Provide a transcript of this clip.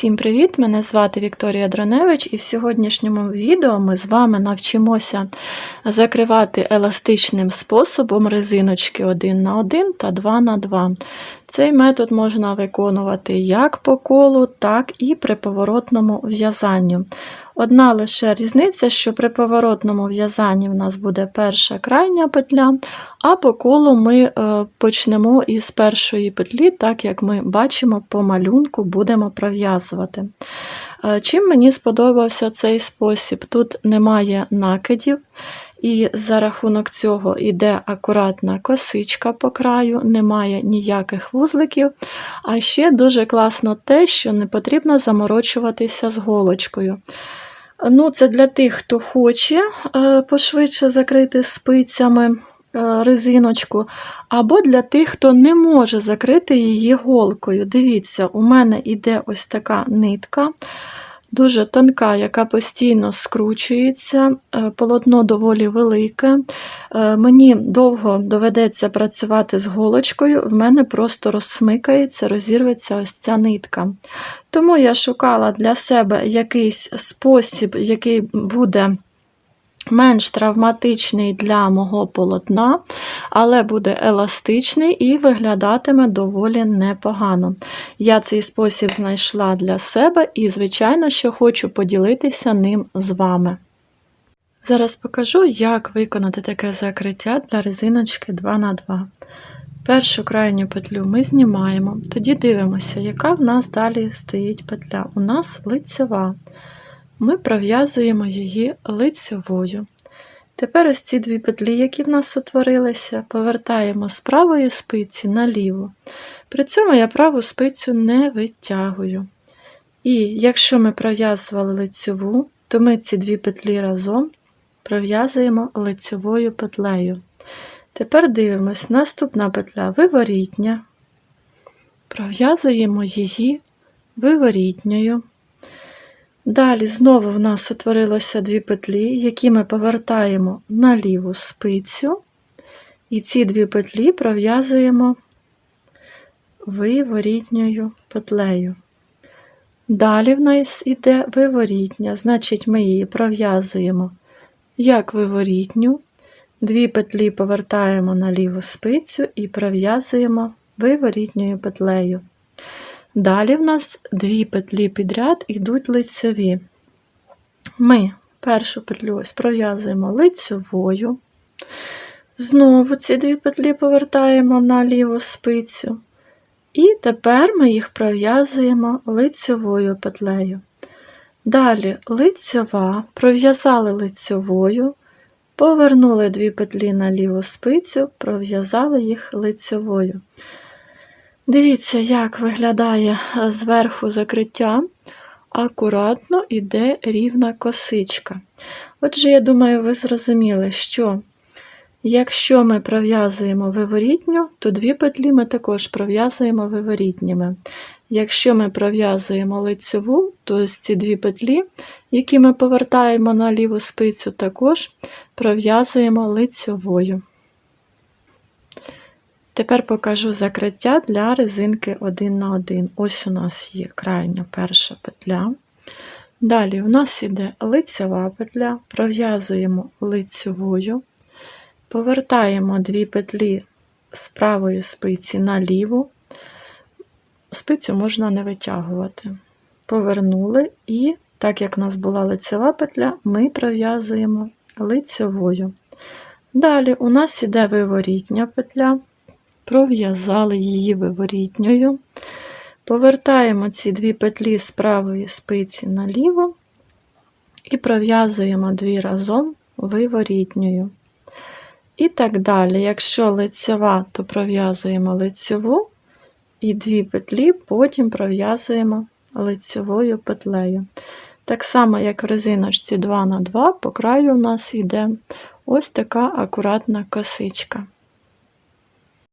Всім привіт! Мене звати Вікторія Драневич, і в сьогоднішньому відео ми з вами навчимося закривати еластичним способом резиночки 1 на 1 та 2 на 2 Цей метод можна виконувати як по колу, так і при поворотному в'язанню. Одна лише різниця, що при поворотному в'язанні в нас буде перша крайня петля, а по колу ми е, почнемо із першої петлі, так як ми бачимо по малюнку, будемо пров'язувати. Е, чим мені сподобався цей спосіб? Тут немає накидів, і за рахунок цього йде акуратна косичка по краю, немає ніяких вузликів. А ще дуже класно те, що не потрібно заморочуватися з голочкою. Ну, Це для тих, хто хоче е, пошвидше закрити спицями е, резиночку, або для тих, хто не може закрити її голкою. Дивіться, у мене йде ось така нитка, дуже тонка, яка постійно скручується, е, полотно доволі велике. Мені довго доведеться працювати з голочкою, в мене просто розсмикається, розірветься ось ця нитка. Тому я шукала для себе якийсь спосіб, який буде менш травматичний для мого полотна, але буде еластичний і виглядатиме доволі непогано. Я цей спосіб знайшла для себе і, звичайно, що хочу поділитися ним з вами. Зараз покажу, як виконати таке закриття для резиночки 2х2. Першу крайню петлю ми знімаємо, тоді дивимося, яка в нас далі стоїть петля. У нас лицева. Ми пров'язуємо її лицевою. Тепер ось ці дві петлі, які в нас утворилися, повертаємо з правої спиці на ліву. При цьому я праву спицю не витягую. І якщо ми пров'язували лицеву, то ми ці дві петлі разом пров'язуємо лицевою петлею. Тепер дивимось, наступна петля виворітня, пров'язуємо її виворітньою. Далі знову в нас утворилося дві петлі, які ми повертаємо на ліву спицю, і ці дві петлі пров'язуємо виворітньою петлею. Далі в нас йде виворітня, значить, ми її пров'язуємо як виворітню, Дві петлі повертаємо на ліву спицю і пров'язуємо виворітньою петлею. Далі в нас дві петлі підряд йдуть лицеві. Ми першу петлю ось пров'язуємо лицевою. Знову ці дві петлі повертаємо на ліву спицю. І тепер ми їх пров'язуємо лицевою петлею. Далі лицева, пров'язали лицевою, Повернули дві петлі на ліву спицю, пров'язали їх лицьовою. Дивіться, як виглядає зверху закриття, акуратно йде рівна косичка. Отже, я думаю, ви зрозуміли, що якщо ми пров'язуємо виворітню, то дві петлі ми також пров'язуємо виворітніми. Якщо ми пров'язуємо лицеву, то ось ці дві петлі, які ми повертаємо на ліву спицю, також пров'язуємо лицьовою. Тепер покажу закриття для резинки 1 на 1. Ось у нас є крайня перша петля. Далі у нас йде лицева петля, пров'язуємо лицевою, повертаємо дві петлі з правої спиці на ліву, спицю можна не витягувати. Повернули, і, так як у нас була лицева петля, ми пров'язуємо лицевою. Далі у нас іде виворітня петля, пров'язали її виворітньою. Повертаємо ці дві петлі з правої спиці наліво і пров'язуємо дві разом виворітньою. І так далі. Якщо лицева, то пров'язуємо лицеву, і дві петлі потім пров'язуємо лицевою петлею. Так само, як в резиночці 2 на 2 по краю у нас йде ось така акуратна косичка.